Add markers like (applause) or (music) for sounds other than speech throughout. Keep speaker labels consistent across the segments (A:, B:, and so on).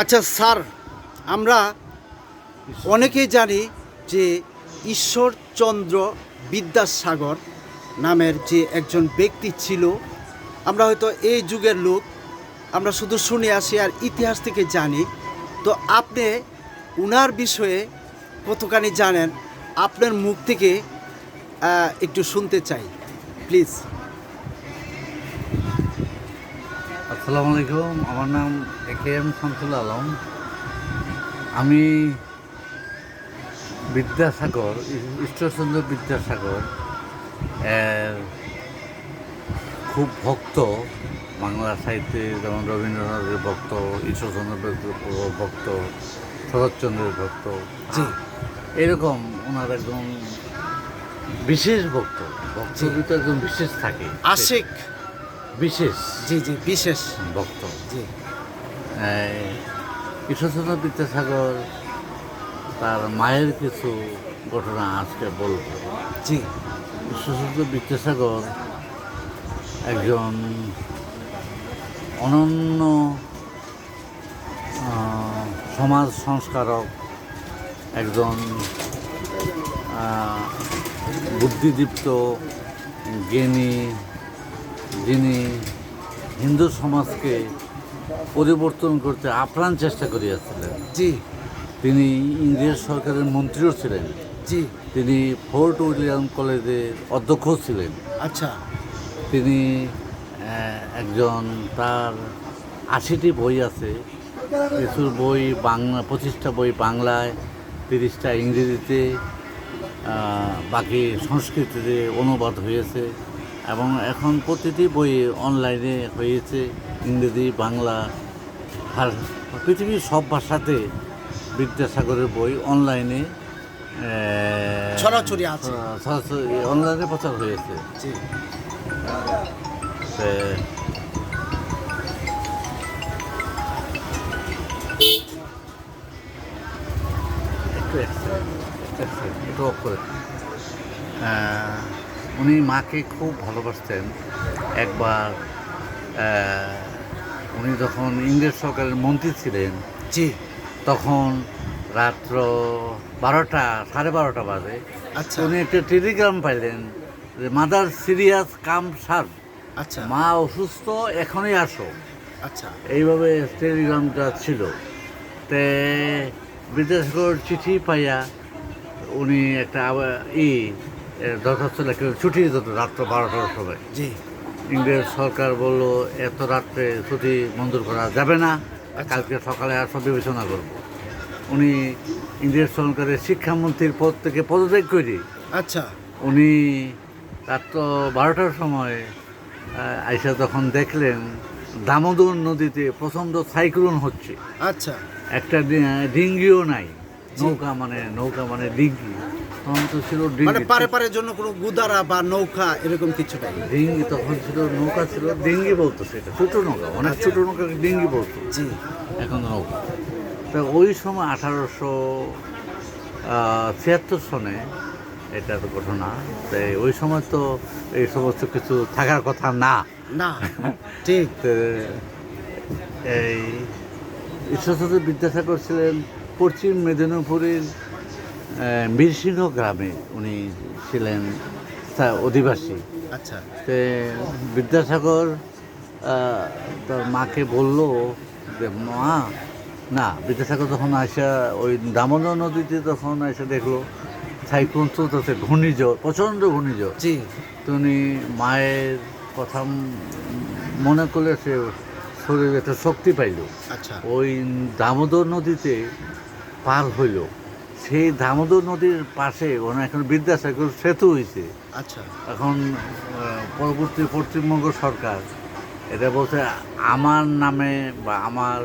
A: আচ্ছা স্যার, আমরা অনেকেই জানি যে ঈশ্বরচন্দ্র বিদ্যাসাগর নামের যে একজন ব্যক্তি ছিল, আমরা হয়তো এই যুগের লোক, আমরা শুধু শুনে আসি আর ইতিহাস থেকে জানি। তো আপনি উনার বিষয়ে কতখানি জানেন? আপনার মুখ থেকে একটু শুনতে চাই, প্লিজ।
B: আসসালামু আলাইকুম। আমার নাম A K M Shamsul Alam. আমি বিদ্যাসাগর ঈশ্বরচন্দ্র বিদ্যাসাগর খুব ভক্ত বাংলা সাহিত্যে যেমন রবীন্দ্রনাথের ভক্ত ঈশ্বরচন্দ্র ভক্ত শরৎচন্দ্রের ভক্ত।
A: জি।
B: এরকম ওনার একজন বিশেষ ভক্ত। ভক্ত একজন বিশেষ থাকে।
A: আশিক।
B: বিশেষ?
A: জি জি বিশেষ।
B: ভক্ত।
A: জি।
B: ঈশ্বরচন্দ্র বিদ্যাসাগর তার মায়ের কিছু ঘটনা আজকে বলব।
A: জি।
B: ঈশ্বরচন্দ্র বিদ্যাসাগর একজন অনন্য সমাজ সংস্কারক একজন বুদ্ধিদীপ্ত জ্ঞানী যিনি হিন্দু সমাজকে পরিবর্তন করতে আপ্রাণ চেষ্টা করিয়াছিলেন।
A: জি।
B: তিনি ইংরেজ সরকারের মন্ত্রীও ছিলেন।
A: জি।
B: তিনি ফোর্ট উইলিয়াম কলেজের অধ্যক্ষ ছিলেন।
A: আচ্ছা।
B: তিনি একজন তার আশিটি বই আছে। কিছু বই বাংলা পঁচিশটা বই বাংলায় তিরিশটা ইংরেজিতে বাকি সংস্কৃতিতে অনুবাদ হয়েছে। এবং এখন প্রতিটি বই অনলাইনে হয়েছে ইংরেজি বাংলা আর পৃথিবীর সব ভাষাতে বিদ্যাসাগরের বই অনলাইনে
A: ছড়াছড়ি আছে।
B: ছড়াছড়ি অনলাইনে প্রচার হয়েছে একটু একটু off করে দিন। উনি মাকে খুব ভালোবাসতেন। একবার উনি যখন ইংরেজ সরকারের মন্ত্রী ছিলেন
A: জি।
B: তখন রাত্র বারোটা সাড়ে বারোটা বাজে।
A: আচ্ছা।
B: উনি একটা টেলিগ্রাম পাইলেন যে মাদার সিরিয়াস কাম সার্ভ
A: আচ্ছা।
B: মা অসুস্থ এখনই আসো।
A: আচ্ছা।
B: এইভাবে টেলিগ্রামটা ছিল। তে বিদ্যাসাগর চিঠি পাইয়া উনি একটা ই দরখাস্ত লেখে ছুটি দিত রাত্র বারোটার সময়।
A: জি।
B: ইংরেজ সরকার বলল এত রাত্রে ছুটি মঞ্জুর করা যাবে না কালকে সকালে আসো বিবেচনা করব। উনি ইংরেজ সরকারের শিক্ষামন্ত্রীর পদ থেকে পদত্যাগ করে
A: আচ্ছা।
B: উনি রাত্র বারোটার সময় আইসা তখন দেখলেন দামোদর নদীতে প্রচণ্ড সাইক্লোন হচ্ছে।
A: আচ্ছা।
B: একটা ডিঙ্গিও নাই। নৌকা মানে নৌকা মানে ডিঙ্গি। তখন তো ছিল
A: মানে পারে পারের জন্য কোনো গুদারা বা নৌকা এরকম কিছু নাই।
B: ডিঙ্গি তখন ছিল নৌকা ছিল ডিঙ্গি বলতো সেটা। ছোটো নৌকা অনেক ছোটো নৌকাকে ডিঙ্গি বলতো।
A: জি।
B: এখন নৌকা। তা ওই সময় আঠারোশো ছিয়াত্তর সনে এটার ঘটনা তাই ওই সময় তো এই সমস্ত কিছু থাকার কথা না।
A: না ঠিক।
B: এই ঈশ্বরচন্দ্র বিদ্যাসাগর ছিলেন পশ্চিম মেদিনীপুরের বীরসিংহ গ্রামে উনি ছিলেন অধিবাসী।
A: আচ্ছা।
B: তে বিদ্যাসাগর তার মাকে বলল যে মা না। বিদ্যাসাগর তখন আসা ওই দামোদর নদীতে তখন এসে দেখল সাইক্লোন চলতেছে ঘূর্ণিঝড় প্রচণ্ড ঘূর্ণিঝড়।
A: জি।
B: তো উনি মায়ের কথা মনে করলে সে শরীরে একটা শক্তি পাইল।
A: আচ্ছা।
B: ওই দামোদর নদীতে পার হইল। সেই দামোদর নদীর পাশে ওনার এখন বিদ্যাসাগর সেতু হয়েছে
A: আচ্ছা।
B: এখন পরবর্তী পশ্চিমবঙ্গ সরকার এটা বলছে আমার নামে বা আমার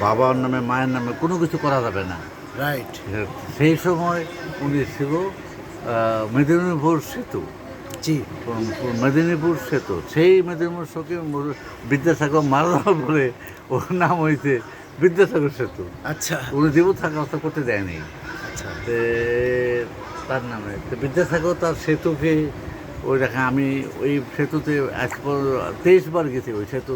B: বাবার নামে মায়ের নামে কোনো কিছু করা যাবে না।
A: রাইট
B: সেই সময় উনি ছিল মেদিনীপুর সেতু।
A: জি।
B: মেদিনীপুর সেতু। সেই মেদিনীপুর সেতু বিদ্যাসাগর মারা বলে ওর নাম হয়েছে বিদ্যাসাগর সেতু।
A: আচ্ছা।
B: উনি জীবন থাকা অবস্থা করতে দেয়নি।
A: আচ্ছা।
B: তার নামে তো বিদ্যাসাগর তার সেতুকে ওই দেখা আমি ওই সেতুতে আজ পর তেইশ বার গেছি ওই সেতু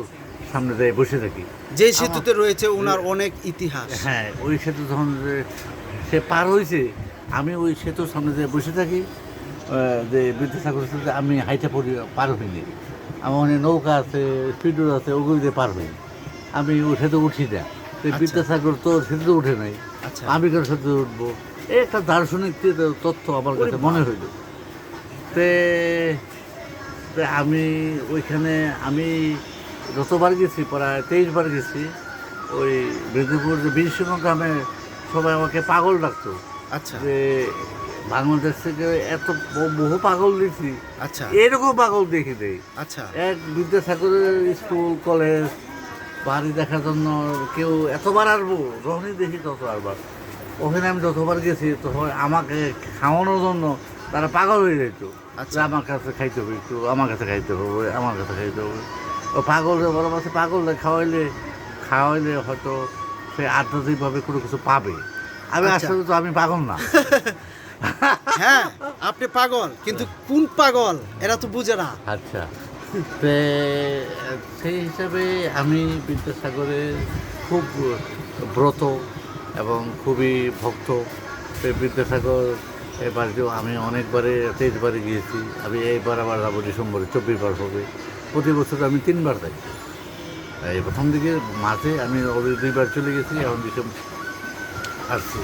B: সামনে যাই বসে থাকি।
A: যে সেতুতে রয়েছে ওনার অনেক ইতিহাস।
B: হ্যাঁ ওই সেতু যখন সে পার হয়েছে আমি ওই সেতুর সামনে যে বসে থাকি যে বিদ্যাসাগর সেতুতে আমি হাইটে পড়ি পার হইনি। আমার অনেক নৌকা আছে স্পিডর আছে ওগুলো দিয়ে পার হই। আমি ওই সেতু উঠি না। বিদ্যাসাগর তো সেতুতে উঠে নাই।
A: আচ্ছা।
B: আমি কেন সেতুতে উঠবো? এই একটা দার্শনিক তথ্য আমার কাছে মনে হইল। তে আমি ওইখানে আমি যতবার গেছি প্রায় তেইশ বার গেছি ওই মেদিনীপুর যে বীরসিংহ গ্রামে সবাই আমাকে পাগল ডাকতো।
A: আচ্ছা।
B: যে বাংলাদেশ থেকে এত বহু পাগল দেখছি।
A: আচ্ছা।
B: এরকম পাগল দেখি দেই
A: আচ্ছা।
B: এক বিদ্যাসাগরের স্কুল কলেজ বাড়ি দেখার জন্য কেউ এতবার আসব যখনই দেখি তত আরবার ওখানে আমি যতবার গেছি তখন আমাকে খাওয়ানোর জন্য তারা পাগল হয়ে যেত।
A: আচ্ছা।
B: আমার কাছে খাইতে হবে একটু আমার কাছে খাইতে হবে আমার কাছে খাইতে হবে। ও পাগল বড় মাসে পাগল খাওয়াইলে খাওয়াইলে হয়তো সে আধ্যাত্মিকভাবে কোনো কিছু পাবে। আমি
A: আচ্ছা।
B: আসলে তো আমি পাগল না। (laughs)
A: হ্যাঁ আপনি পাগল কিন্তু কোন পাগল? এরা তো বুঝে না।
B: আচ্ছা। সেই হিসাবে আমি বিদ্যাসাগরের খুব ব্রত এবং খুবই ভক্ত। বিদ্যাসাগর এবার যে আমি অনেকবারে, তেইশবারে গিয়েছি। আমি এইবার আবার যাব ডিসেম্বরে চব্বিশ বার হবে। প্রতি বছর আমি তিনবার যাই। এই প্রথম দিকে মাঝে আমি অলরেডি দুইবার চলে গেছি, এখন ডিসেম্বর আসছি।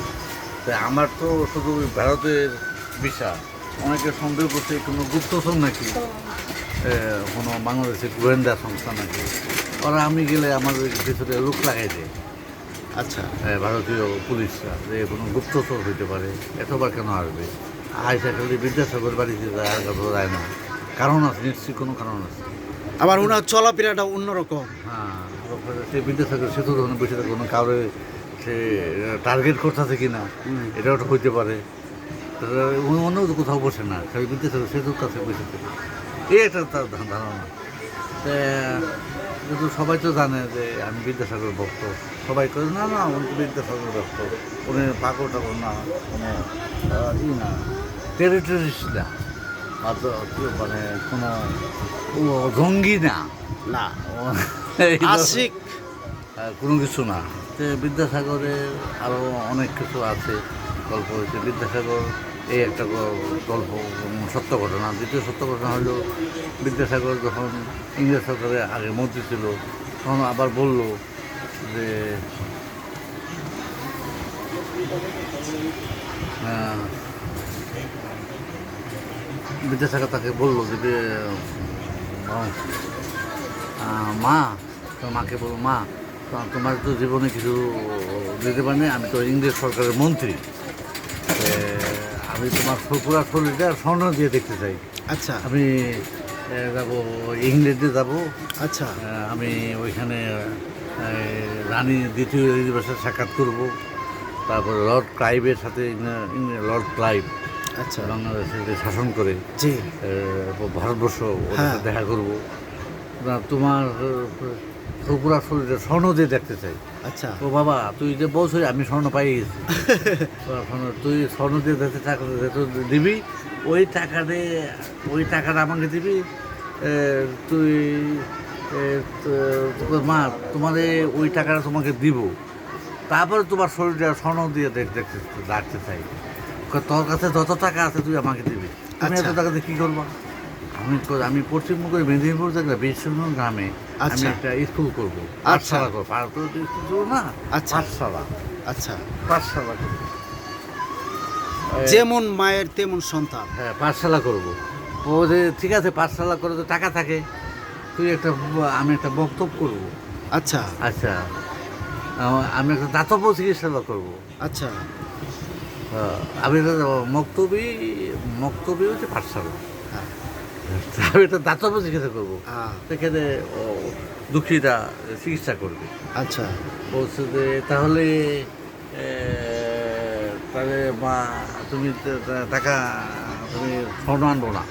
B: তাই আমার তো শুধু ভারতের ভিসা। অনেকে সন্দেহ করছে কোনো গুপ্তচর নাকি? কোনো বাংলাদেশের গোয়েন্দা সংস্থা নাকি? ওরা আমি গেলে আমাদের ভিতরে লোক লাগাই দেয়।
A: আচ্ছা।
B: ভারতীয় পুলিশরা যে কোনো গুপ্তচর হইতে পারে এতবার কেন আসবে আয়সা খালি বিদ্যাসাগর বাড়িতে যায় আর কোথাও যায় না। কারণ আছে নিশ্চয়ই কোনো কারণ আছে।
A: আবার ওনার চলাফেরাটা অন্যরকম।
B: হ্যাঁ সে বিদ্যাসাগর সেতু যখন বসে থাকে কোনো কাউরে সে টার্গেট করতেছে কি না। এটাও তো হইতে পারে। উনি অন্য কোথাও বসে না খালি বিদ্যাসাগর সেতুর কাছে বসে থাকে। একটা তার ধারণা। তা কিন্তু সবাই তো জানে যে আমি বিদ্যাসাগর ভক্ত। সবাই করে না না উনি তো বিদ্যাসাগর ভক্ত। উনি পাগল টাগল না কোনো ই না টেরিটরিস্ট না। কি মানে কোনো জঙ্গি না।
A: না। (laughs) আশিক।
B: কোনো কিছু না। তো বিদ্যাসাগরের আরও অনেক কিছু আছে। গল্প হয়েছে বিদ্যাসাগর এই একটা গল্প, সত্য ঘটনা। দ্বিতীয় সত্য ঘটনা হলো, বিদ্যাসাগর যখন ইংরেজ সরকারের আগে মন্ত্রী ছিল, তখন আবার বলল যে বিদ্যাসাগর তাকে বলল যে মা, তোমার মাকে বলো, মা, তোমার তো জীবনে কিছু দিতে পারি আমি তো ইংরেজ সরকারের মন্ত্রী। আমি তোমার পুরা শরীরটা স্বর্ণ দিয়ে দেখতে চাই।
A: আচ্ছা।
B: আমি যাব ইংল্যান্ডে যাব।
A: আচ্ছা।
B: আমি ওইখানে রানী দ্বিতীয় এলিজাবেথের সাক্ষাৎ করব। তারপর লর্ড ক্লাইভের সাথে লর্ড ক্লাইভ
A: আচ্ছা।
B: বাংলাদেশে শাসন করে
A: জি।
B: ভারতবর্ষ
A: হ্যাঁ।
B: দেখা করব। তোমার পুরা শরীরে স্বর্ণ দিয়ে দেখতে চাই।
A: আচ্ছা।
B: ও বাবা তুই যে বলছো আমি স্বর্ণ পাই গেছি। (laughs) তুই স্বর্ণ দিয়ে দেখতে টাকা দিবি ওই টাকা দিয়ে ওই টাকাটা আমাকে দিবি তুই মা এই- ওই টাকাটা তোমাকে দিব। তারপরে তোমার শরীরটা স্বর্ণ দিয়ে দেখতে রাখতে চাই। তোর কাছে যত টাকা আছে তুই আমাকে দিবি। আমি এত
A: আচ্ছা।
B: টাকা দিয়ে কী করবা? আমি আমি পশ্চিমবঙ্গের মেদিনীপুর জায়গা বিশ্বনাথ গ্রামে আমি
A: আচ্ছা।
B: একটা স্কুল করব।
A: আচ্ছা।
B: পাঠশালা করব। ভারতীয় স্কুল করব না
A: আচ্ছা।
B: পাঠশালা।
A: আচ্ছা।
B: পাঠশালা করব।
A: যেমন মায়ের তেমন সন্তান।
B: হ্যাঁ পাঠশালা করব। ও যে ঠিক আছে পাঠশালা করে তো টাকা থাকে। তুই একটা আমি একটা বক্তব্য করব।
A: আচ্ছা।
B: আচ্ছা। আমি একটা দাতব্য চিকিৎসা করব।
A: আচ্ছা।
B: আমি মক্তবি মক্তবি হচ্ছে পাঠশালা। আমি একটা দাতব্য চিকিৎসা করব। সেখানে দুঃখীরা চিকিৎসা করবে।
A: আচ্ছা।
B: বলছে যে তাহলে তাহলে মা তুমি টাকা তুমি স্বর্ণ আনব না।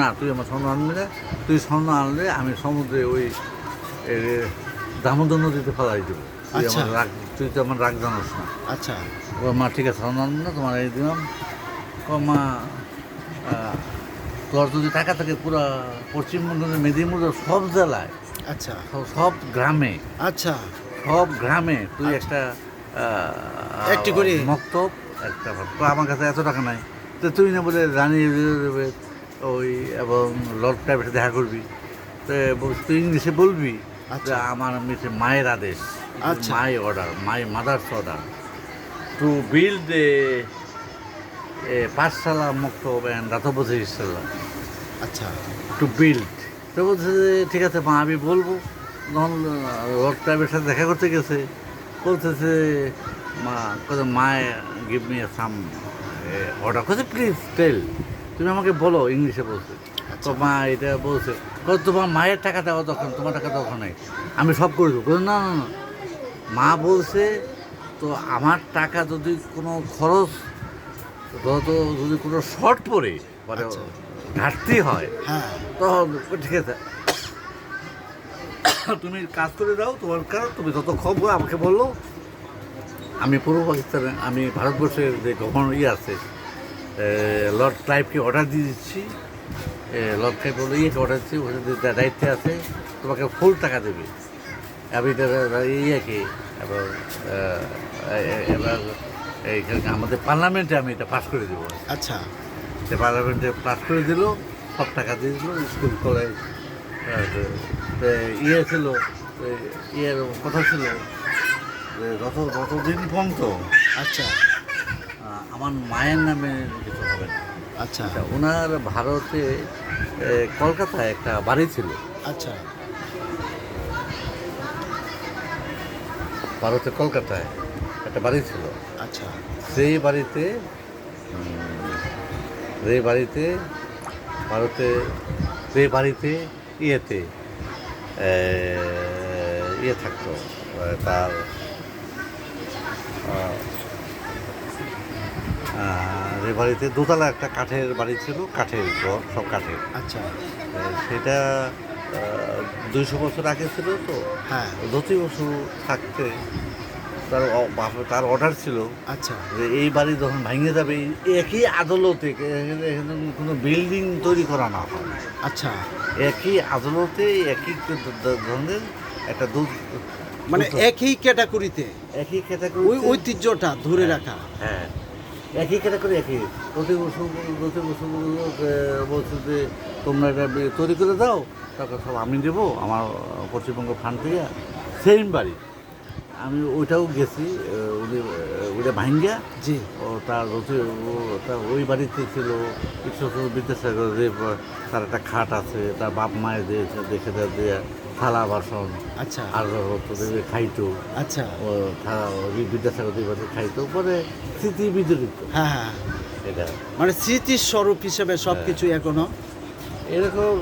B: না, তুই আমার স্বর্ণ আনবি না। তুই স্বর্ণ আনলে আমি সমুদ্রে ওই দামোদর নদীতে ফেলাই দেবো। তুই
A: আচ্ছা।
B: আমার রাগ তুই তো আমার রাগ জানাস না।
A: আচ্ছা।
B: ও মা ঠিক আছে স্বর্ণ আনব না তোমার এই দিলাম। ও মা তোর যদি টাকা থাকে পুরা পশ্চিমবঙ্গের মেদিনীপুরের সব জেলায়।
A: আচ্ছা।
B: সব- গ্রামে।
A: আচ্ছা।
B: সব গ্রামে তুই একটা আহ,
A: একটি করে?
B: মক্তব একটা তো আমার কাছে এত টাকা নাই। তো তুই না বলে রানী দেবে ওই এবং লর্ড সাথে দেখা করবি। তো তুই ইংলিশে বলবি
A: আচ্ছা।
B: আমার মিছে মায়ের আদেশ।
A: আচ্ছা।
B: My order my mother's order. To build a pathshala দাতবধি ইসলাম
A: আচ্ছা।
B: টু বিল্ড তো বলছে যে ঠিক আছে মা আমি বলব। তখন রড ক্লাবের সাথে দেখা করতে গেছে। বলতেছে মা কত মায় গিভ মি সাম অর্ডার করছে প্লিজ টেল তুমি আমাকে বলো ইংলিশে বলছে। তো মা এটা বলছে। কত তোমার মায়ের টাকা দেওয়া তখন তোমার টাকা দেওয়া নেই। আমি সব করে দেবো। না না না। মা বলছে তো আমার টাকা যদি কোনো খরচ ধরো তো যদি কোনো শর্ট পড়ে মানে
A: আচ্ছা।
B: ঘাটতি হয়
A: হ্যাঁ।
B: তখন ঠিক আছে। তুমি কাজ করে দাও তোমার কাজ তুমি যত খবর আমাকে বলল আমি পূর্ব পাকিস্তানে আমি ভারতবর্ষের যে গভর্নর ইয়ে আছে লর্ড ক্লাইভকে অর্ডার দিয়ে দিচ্ছি। লর্ড ক্লাইভ বলে ইয়েকে অর্ডার দিচ্ছি যে দায়িত্বে আছে তোমাকে ফুল টাকা দেবে। আমি ইয়েকে এবার এইখানে আমাদের পার্লামেন্টে আমি এটা পাস করে দেবো।
A: আচ্ছা।
B: সে পার্লামেন্টে পাস করে দিল সব টাকা দিয়ে দিল স্কুল কলেজ ইয়ে ছিল ইয়ের কথা ছিল যে যত যতদিন পর্যন্ত
A: আচ্ছা।
B: আমার মায়ের নামে কিছু হবে না।
A: আচ্ছা।
B: আচ্ছা ওনার ভারতে কলকাতায় একটা বাড়ি ছিল।
A: আচ্ছা।
B: ভারতে কলকাতায়। একটা বাড়ি ছিল।
A: আচ্ছা।
B: সেই বাড়িতে উম, যে বাড়িতে ভারতে যে বাড়িতে ইয়েতে ইয়ে থাকতো তার যে বাড়িতে দোতলা একটা কাঠের বাড়ি ছিল কাঠের ঘর সব কাঠের।
A: আচ্ছা।
B: সেটা দুইশো বছর আগে ছিল তো।
A: হ্যাঁ।
B: যতই বছর থাকতে তার তার অর্ডার ছিল।
A: আচ্ছা।
B: যে এই বাড়ি যখন ভেঙে যাবে একই আদালতে এখানে কোনো বিল্ডিং তৈরি করা না হয়।
A: আচ্ছা।
B: একই আদালতে একই ধরনের একটা দু
A: মানে একই ক্যাটাগরিতে
B: একই ক্যাটাগরি
A: ওই ঐতিহ্যটা ধরে রাখা।
B: হ্যাঁ। একই ক্যাটাগরি একই। প্রতি বছর প্রতি বছর বলছে যে তোমরা এটা তৈরি করে দাও টাকা সব আমি দেবো আমার পশ্চিমবঙ্গ ফান্ড থেকে সেম বাড়ি। আমি ওইটাও গেছি উনি ওইটা ভাঙ্গিয়া
A: জি।
B: ও তার রথে তার ওই বাড়িতে ছিল ঈশ্বর বিদ্যাসাগর যে তার একটা খাট আছে তার বাপ মায়ের দিয়েছে দেখে দিয়ে থালা বাসন
A: আচ্ছা।
B: আর দেবে খাইতো।
A: আচ্ছা।
B: ও থালা ওই বিদ্যাসাগর দিয়ে বাড়ি খাইতো পরে স্মৃতি বিজড়িত
A: হ্যাঁ হ্যাঁ
B: এটা।
A: মানে স্মৃতির স্বরূপ হিসেবে সব কিছু এখনও?
B: এরকম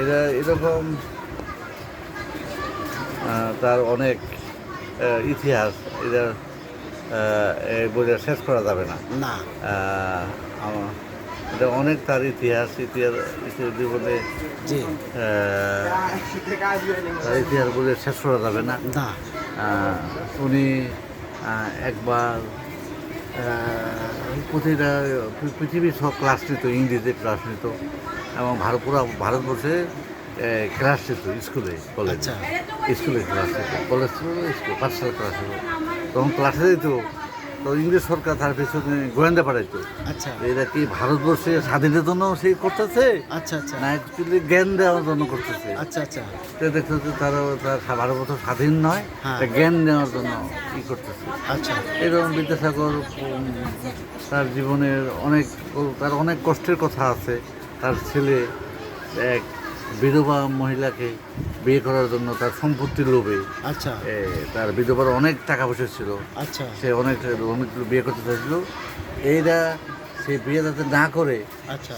B: এরা এরকম তার অনেক ইতিহাস এটা এই বইটা শেষ করা যাবে না।
A: না।
B: এটা অনেক তার ইতিহাস ইতিহাস জীবনে তার ইতিহাস বলে শেষ করা যাবে না।
A: না।
B: উনি একবার প্রতিটা পৃথিবীর সব ক্লাস নিত ইংরেজিতে ক্লাস নিত এবং ভারত পুরো ভারতবর্ষে ক্লাস নিত স্কুলে কলেজ স্কুলে ক্লাস কলেজ স্কুল পাঠশালা ক্লাস ছিল তখন ক্লাসে দিত তো ইংরেজ সরকার তার পেছনে গোয়েন্দা পাঠাইতো।
A: আচ্ছা।
B: এরা কি ভারতবর্ষে স্বাধীনের জন্য সে করতেছে?
A: আচ্ছা আচ্ছা।
B: না অ্যাকচুয়ালি জ্ঞান দেওয়ার জন্য করতেছে।
A: আচ্ছা আচ্ছা।
B: তো দেখতে হচ্ছে তার তার ভারতবর্ষ স্বাধীন নয়
A: হ্যাঁ।
B: জ্ঞান নেওয়ার জন্য ই করতেছে।
A: আচ্ছা।
B: এরকম বিদ্যাসাগর তার জীবনের অনেক তার অনেক কষ্টের কথা আছে। তার ছেলে এক বিধবা মহিলাকে বিয়ে করার জন্য তার সম্পত্তির লোভে
A: আচ্ছা।
B: তার বিধবার অনেক টাকা পয়সা ছিল।
A: আচ্ছা।
B: সে অনেক অনেক বিয়ে করতে চাইছিল। এইটা সে বিয়ে যাতে না করে
A: আচ্ছা।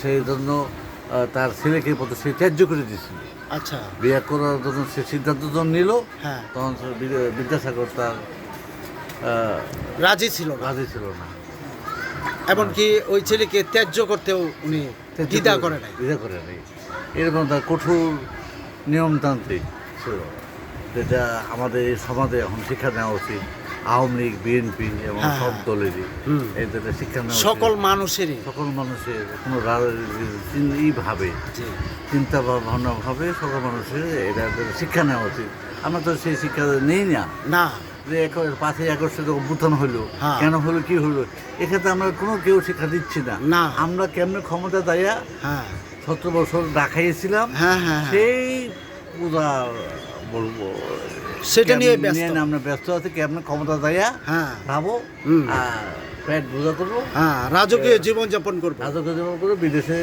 B: সেই জন্য তার ছেলেকে প্রতি সে ত্যায্য করে দিয়েছিল।
A: আচ্ছা।
B: বিয়ে করার জন্য সে সিদ্ধান্ত যখন নিল
A: হ্যাঁ।
B: তখন বিদ্যাসাগর তার
A: রাজি ছিল
B: রাজি ছিল না।
A: এমনকি ওই ছেলেকে ত্যায্য করতেও উনি দ্বিধা করে নাই।
B: দ্বিধা করে নাই। এরকম তার কঠোর নিয়মতান্ত্রিক ছিল। যেটা আমাদের এই সমাজে এখন শিক্ষা নেওয়া উচিত। আওয়ামী লীগ বিএনপি এবং
A: হ্যাঁ,
B: সব দলেরই। শিক্ষা নেওয়া
A: সকল মানুষেরই।
B: সকল মানুষের কোনো ভাবে। চিন্তা ভাবনা ভাবে সকল মানুষের এটা শিক্ষা নেওয়া উচিত। আমরা তো সেই শিক্ষা নেই না।
A: না।
B: যে পাঁচই আগস্টে তো অভ্যুত্থান হলো
A: হ্যাঁ।
B: কেন হলো কি হলো এক্ষেত্রে আমরা কোনো কেউ শিক্ষা দিচ্ছি না।
A: না।
B: আমরা কেমনে ক্ষমতা দায়া
A: হ্যাঁ।
B: সতেরো বছর দেখাইছিলাম
A: হ্যাঁ হ্যাঁ হ্যাঁ।
B: সেই পূজা বলব
A: সেটা নিয়ে ব্যস্ত।
B: আমরা ব্যস্ত আছি কেমন ক্ষমতা দায়া
A: হ্যাঁ
B: খাব পেট বোঝা করব
A: হ্যাঁ রাজকীয় জীবনযাপন করব
B: রাজকীয় জীবন করে বিদেশে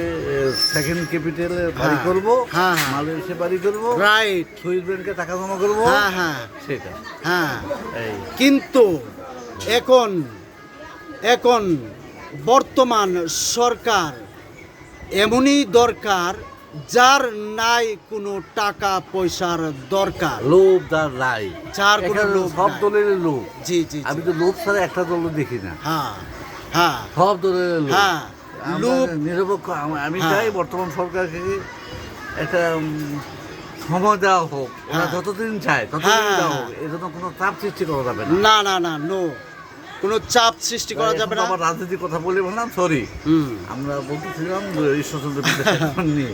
B: সেকেন্ড ক্যাপিটালে বাড়ি
A: হ্যাঁ।
B: করব
A: হ্যাঁ, হ্যাঁ।
B: মালয়েশিয়া বাড়ি করব
A: রাইট
B: সুইস ব্যাংকে টাকা জমা করব
A: হ্যাঁ হ্যাঁ
B: সেটা
A: হ্যাঁ
B: এই
A: কিন্তু এখন এখন বর্তমান সরকার এমনই দরকার যার নাই কোনো টাকা পয়সার দরকার
B: লোভ দার লাই
A: যার কোনো লোভ
B: সব
A: নাই।
B: দলের লোভ
A: জি জি
B: আমি
A: জি।
B: তো লোভ ছাড়া একটা দল দেখি না
A: হ্যাঁ হ্যাঁ
B: সব দলের লোভ
A: হ্যাঁ
B: আমরা
A: লোভ
B: নিরপেক্ষ আম- আমি
A: হ্যাঁ।
B: চাই বর্তমান সরকারকে একটা উম, সময় দেওয়া হোক ওরা
A: হ্যাঁ।
B: যতদিন চায় ততদিন
A: হ্যাঁ,
B: দেওয়া। হোক এজন্য কোনো চাপ সৃষ্টি করা যাবে না
A: না না না নো কোনো চাপ সৃষ্টি করা যাবে না।
B: আমার রাজনীতির কথা বলে বললাম সরি আমরা বলতেছিলাম ঈশ্বরচন্দ্র বিদ্যাসাগর নিয়ে।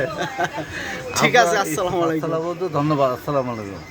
B: (laughs)
A: ঠিক আছে আসসালামু আলাইকুম।
B: আসসালামু আলাইকুম ধন্যবাদ আসসালামু আলাইকুম।